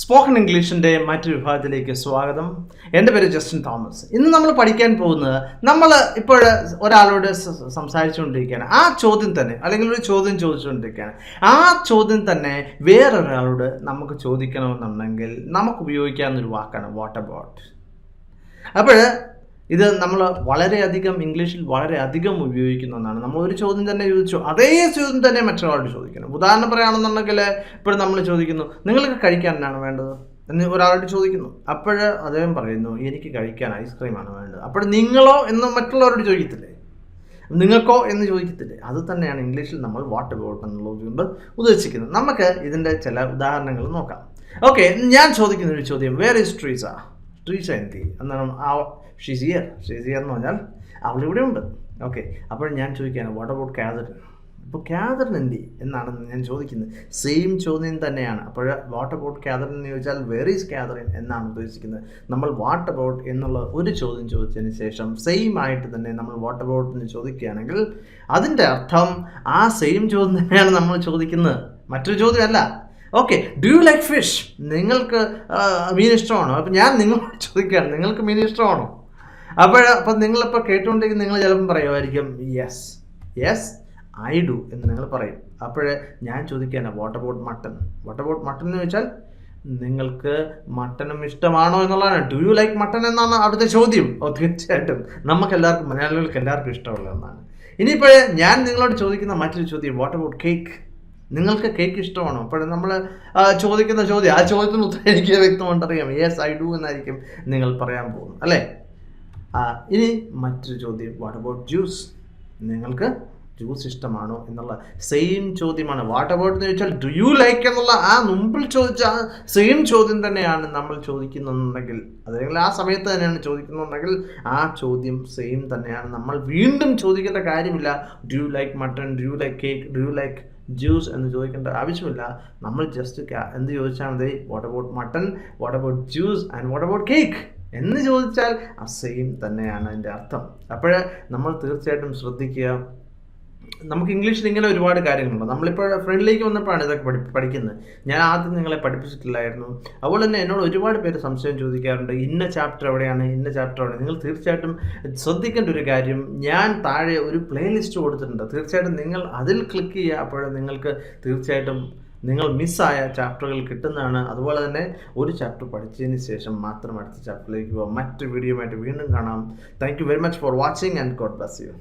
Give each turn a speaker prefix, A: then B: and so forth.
A: Spoken ഇംഗ്ലീഷിന്റെ മറ്റൊരു വിഭാഗത്തിലേക്ക് സ്വാഗതം. എന്റെ പേര് ജസ്റ്റിൻ തോമസ്. ഇന്ന് നമ്മൾ പഠിക്കാൻ പോകുന്നത് നമ്മൾ ഇപ്പോൾ ഒരാളോട് സംസാരിച്ചുകൊണ്ടിരിക്കുകയാണ്. ആ ചോദ്യം തന്നെ അല്ലെങ്കിൽ ഒരു ചോദ്യം ചോദിച്ചുകൊണ്ടിരിക്കുകയാണ്. ആ ചോദ്യം തന്നെ വേറൊരാളോട് നമുക്ക് ചോദിക്കണമെന്നുണ്ടെങ്കിൽ നമുക്ക് ഉപയോഗിക്കാവുന്ന ഒരു വാക്കാണ് വാട്ട് അബൌട്ട് അപ്പോൾ ഇത് നമ്മൾ വളരെയധികം ഇംഗ്ലീഷിൽ വളരെ അധികം ഉപയോഗിക്കുന്ന ഒന്നാണ്. നമ്മൾ ഒരു ചോദ്യം തന്നെ ചോദിച്ചു അതേ ചോദ്യം തന്നെ മറ്റൊരാളോട് ചോദിക്കണം. ഉദാഹരണം പറയുകയാണെന്നുണ്ടെങ്കിൽ ഇപ്പോൾ നമ്മൾ ചോദിക്കുന്നു നിങ്ങൾക്ക് കഴിക്കാൻ എന്നാണ് വേണ്ടത്? എന്ന് ഒരാളോട് ചോദിക്കുന്നു. അപ്പോൾ അദ്ദേഹം പറയുന്നു എനിക്ക് കഴിക്കാൻ ഐസ്ക്രീമാണ് വേണ്ടത്. അപ്പോൾ നിങ്ങളോ എന്ന് മറ്റുള്ളവരോട് ചോദിക്കത്തില്ലേ? നിങ്ങൾക്കോ എന്ന് ചോദിക്കത്തില്ലേ? അത് തന്നെയാണ് ഇംഗ്ലീഷിൽ നമ്മൾ വാട്ട് അബൌട്ട് എന്നുള്ളത് കൊണ്ട് ഉദ്ദേശിക്കുന്നത്. നമുക്ക് ഇതിന്റെ ചില ഉദാഹരണങ്ങൾ നോക്കാം. ഓക്കെ ഞാൻ ചോദിക്കുന്ന ഒരു ചോദ്യം വേർ ഇസ് ട്രീസ ട്രീസ എന്ത് എന്നാണ് ആ ഷിസിയർ ഷിസിയർ എന്ന് പറഞ്ഞാൽ അവളിവിടെ ഉണ്ട്. ഓക്കെ അപ്പോൾ ഞാൻ ചോദിക്കുകയാണ് വാട്ട് അബൌട്ട് കാതറിൻ അപ്പോൾ കാതറിൻ എന്തി എന്നാണ് ഞാൻ ചോദിക്കുന്നത്. സെയിം ചോദ്യം തന്നെയാണ്. അപ്പോൾ വാട്ട് അബൌട്ട് കാതറിൻ എന്ന് ചോദിച്ചാൽ വെർ ഈസ് കാതറിൻ എന്നാണ് ഉദ്ദേശിക്കുന്നത്. നമ്മൾ വാട്ട് അബൌട്ട് എന്നുള്ള ഒരു ചോദ്യം ചോദിച്ചതിന് ശേഷം സെയിം ആയിട്ട് തന്നെ നമ്മൾ വാട്ട് അബൌട്ട് എന്ന് ചോദിക്കുകയാണെങ്കിൽ അതിന്റെ അർത്ഥം ആ സെയിം ചോദ്യം തന്നെയാണ് നമ്മൾ ചോദിക്കുന്നത്. മറ്റൊരു ചോദ്യമല്ല. Okay do you like fish നിങ്ങൾക്ക് മീൻ ഇഷ്ടമാണോ? അപ്പം ഞാൻ നിങ്ങളോട് ചോദിക്കുകയാണ് നിങ്ങൾക്ക് മീൻ ഇഷ്ടമാണോ? അപ്പോൾ അപ്പം നിങ്ങളിപ്പോൾ കേട്ടുകൊണ്ടെങ്കിൽ നിങ്ങൾ ചിലപ്പം പറയുമായിരിക്കും യെസ് യെസ് ഐ ഡു എന്ന് നിങ്ങൾ പറയും. അപ്പോൾ ഞാൻ ചോദിക്കുകയാണ് what about mutton what about mutton എന്ന് വെച്ചാൽ നിങ്ങൾക്ക് മട്ടനും ഇഷ്ടമാണോ എന്നുള്ളതാണ്. ഡു യു ലൈക്ക് മട്ടൺ എന്നാണ് അവിടുത്തെ ചോദ്യം. ഓ തീർച്ചയായിട്ടും. നമുക്ക് എല്ലാവർക്കും മലയാളികൾക്ക് എല്ലാവർക്കും ഇഷ്ടമുള്ള ഒന്നാണ്. ഇനിയിപ്പോൾ ഞാൻ നിങ്ങളോട് ചോദിക്കുന്ന മറ്റൊരു ചോദ്യം വാട്ട് അബൌട്ട് കേക്ക് നിങ്ങൾക്ക് കേക്ക് ഇഷ്ടമാണോ? അപ്പോൾ നമ്മൾ ചോദിക്കുന്ന ചോദ്യം ആ ചോദ്യത്തിന് ഉത്തരം എനിക്ക് വ്യക്തമായിട്ട് അറിയാം യെസ് ഐ ഡു എന്നായിരിക്കും നിങ്ങൾ പറയാൻ പോകുന്നത് അല്ലേ? ഇനി മറ്റൊരു ചോദ്യം. വാട്ട് അബൌട്ട് ജ്യൂസ് നിങ്ങൾക്ക് ജ്യൂസ് ഇഷ്ടമാണോ എന്നുള്ള സെയിം ചോദ്യമാണ്. വാട്ട് അബൌട്ട് എന്ന് ചോദിച്ചാൽ ഡു യു ലൈക്ക് എന്നുള്ള ആ മുമ്പിൽ ചോദിച്ച ആ സെയിം ചോദ്യം തന്നെയാണ് നമ്മൾ ചോദിക്കുന്നുണ്ടെങ്കിൽ. അല്ലെങ്കിൽ ആ സമയത്ത് തന്നെയാണ് ചോദിക്കുന്നുണ്ടെങ്കിൽ ആ ചോദ്യം സെയിം തന്നെയാണ്. നമ്മൾ വീണ്ടും ചോദിക്കേണ്ട കാര്യമില്ല do you like mutton do you like cake do you like juice എന്ന് ചോദിക്കേണ്ട ആവശ്യമില്ല. നമ്മൾ ജസ്റ്റ് എന്ത് ചോദിച്ചാൽ മതി what about mutton what about juice and what about cake എന്ന് ചോദിച്ചാൽ ആ സെയിം തന്നെയാണ് അതിന്റെ അർത്ഥം. അപ്പോൾ നമ്മൾ തീർച്ചയായിട്ടും ശ്രദ്ധിക്കുക. നമുക്ക് ഇംഗ്ലീഷിൽ ഇങ്ങനെ ഒരുപാട് കാര്യങ്ങളുണ്ട്. നമ്മളിപ്പോൾ ഫ്രണ്ടിലേക്ക് വന്നപ്പോഴാണ് ഇതൊക്കെ പഠി പഠിക്കുന്നത്. ഞാൻ ആദ്യം നിങ്ങളെ പഠിപ്പിച്ചിട്ടില്ലായിരുന്നു. അതുപോലെ തന്നെ എന്നോട് ഒരുപാട് പേര് സംശയം ചോദിക്കാറുണ്ട്. ഇന്ന ചാപ്റ്റർ എവിടെയാണ്? ഇന്ന ചാപ്റ്റർ എവിടെ നിങ്ങൾ തീർച്ചയായിട്ടും ശ്രദ്ധിക്കേണ്ട ഒരു കാര്യം ഞാൻ താഴെ ഒരു പ്ലേലിസ്റ്റ് കൊടുത്തിട്ടുണ്ട്. തീർച്ചയായിട്ടും നിങ്ങൾ അതിൽ ക്ലിക്ക് ചെയ്യുക അപ്പോൾ നിങ്ങൾക്ക് തീർച്ചയായിട്ടും നിങ്ങൾ മിസ്സായ ചാപ്റ്ററുകൾ കിട്ടുന്നതാണ്. അതുപോലെ തന്നെ ഒരു ചാപ്റ്റർ പഠിച്ചതിന് ശേഷം മാത്രം അടുത്ത ചാപ്റ്ററിലേക്ക് പോകാം മറ്റു വീഡിയോ ആയിട്ട് വീണ്ടും കാണാം. Thank you very much for watching and God bless you